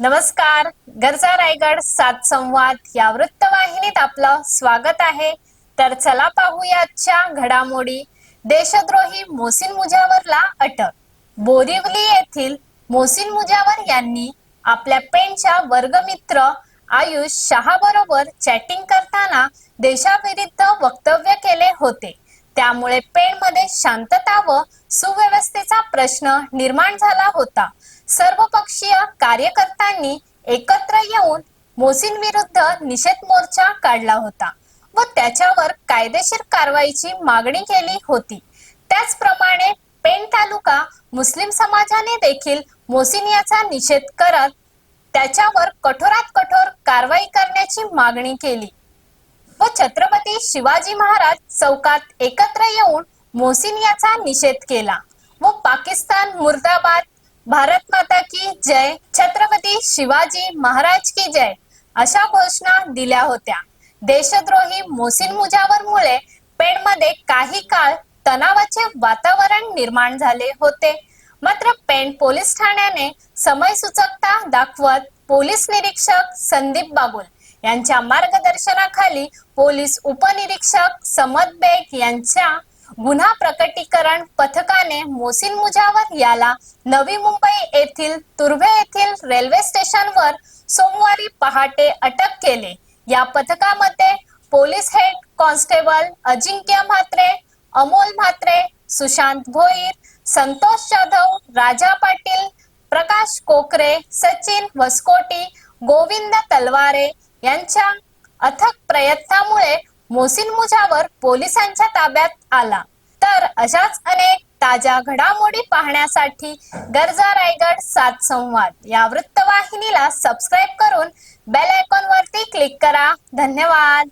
नमस्कार. गरजा रायगड सात संवाद या वृत्तवाहिनीत आपलं स्वागत आहे. तर चला पाहूया आजच्या घडामोडी. देशद्रोही मोसिन मुजावरला अटक. बोरिवली येथील मोसिन मुजावर यांनी आपल्या पेनच्या वर्गमित्र आयुष शहा बरोबर चॅटिंग करताना देशाविरुद्ध वक्तव्य केले होते. त्यामुळे पेणमध्ये शांतता व सुव्यवस्थेचा प्रश्न निर्माण झाला होता. सर्वपक्षीय कार्यकर्त्यांनी एकत्र येऊन मोसीन विरुद्ध निषेध मोर्चा काढला होता व त्याच्यावर कायदेशीर कारवाईची मागणी केली होती. त्याचप्रमाणे पेण तालुका मुस्लिम समाजाने देखील मोसीन याचा निषेध करत त्याच्यावर कठोरात कठोर कारवाई करण्याची मागणी केली. व छत्रपती शिवाजी महाराज चौकात एकत्र येऊन मोसिन याचा निषेध केला. व पाकिस्तान मुर्दाबाद भारत माता की जय छत्रपती शिवाजी महाराज की जय अशा घोषणा दिल्या होत्या. देशद्रोही मोसिन मुजावरमुळे पेणमध्ये काही काळ तणावाचे वातावरण निर्माण झाले होते. मात्र पेण पोलीस ठाण्याने समयसूचकता दाखवत पोलीस निरीक्षक संदीप बागुल यांच्या मार्गदर्शनाखाली पोलीस उपनिरीक्षक समद बेग यांच्या गुन्हा प्रकटीकरण पथकाने मोसिन मुजावर याला नवी मुंबई येथील तुर्भे येथील रेल्वे स्टेशनवर सोमवारी पहाटे अटक केले. या पथकामध्ये police head constable Ajinkya Mhatre Amol Mhatre Sushant Bhoir Santosh Jadhav Raja Patil Prakash Kokare Sachin Waskoti Govind तलवारे यांच्या अथक प्रयत्नामुळे मोसिन मुजावर पोलिसांच्या ताब्यात आला. तर अशाच अनेक ताज्या घडामोडी पाहण्यासाठी गरजा रायगड सात संवाद या वृत्तवाहिनीला सबस्क्राईब करून बेल आयकॉन वरती क्लिक करा. धन्यवाद.